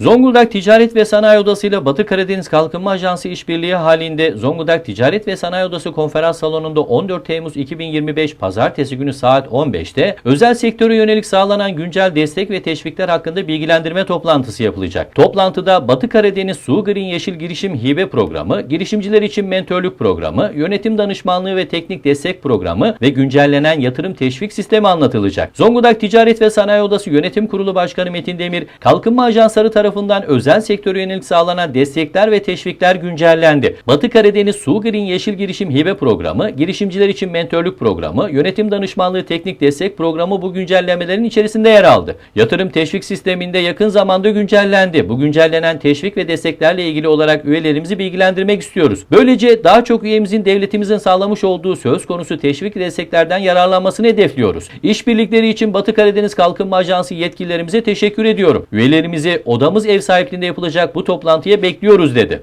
Zonguldak Ticaret ve Sanayi Odası ile Batı Karadeniz Kalkınma Ajansı işbirliği halinde Zonguldak Ticaret ve Sanayi Odası konferans salonunda 14 Temmuz 2025 Pazartesi günü saat 15'te özel sektöre yönelik sağlanan güncel destek ve teşvikler hakkında bilgilendirme toplantısı yapılacak. Toplantıda Batı Karadeniz Su Green Yeşil Girişim Hibe Programı, girişimciler için mentörlük programı, yönetim danışmanlığı ve teknik destek programı ve güncellenen yatırım teşvik sistemi anlatılacak. Zonguldak Ticaret ve Sanayi Odası Yönetim Kurulu Başkanı Metin Demir, kalkınma ajansları tarafından özel sektöre yönelik sağlanan destekler ve teşvikler güncellendi. Batı Karadeniz Su Green Yeşil Girişim Hibe Programı, girişimciler için mentörlük programı, yönetim danışmanlığı teknik destek programı bu güncellemelerin içerisinde yer aldı. Yatırım teşvik sisteminde yakın zamanda güncellendi. Bu güncellenen teşvik ve desteklerle ilgili olarak üyelerimizi bilgilendirmek istiyoruz. Böylece daha çok üyemizin devletimizin sağlamış olduğu söz konusu teşvik desteklerden yararlanmasını hedefliyoruz. İşbirlikleri için Batı Karadeniz Kalkınma Ajansı yetkililerimize teşekkür ediyorum. Üyelerimizi ev sahipliğinde yapılacak bu toplantıya bekliyoruz dedi.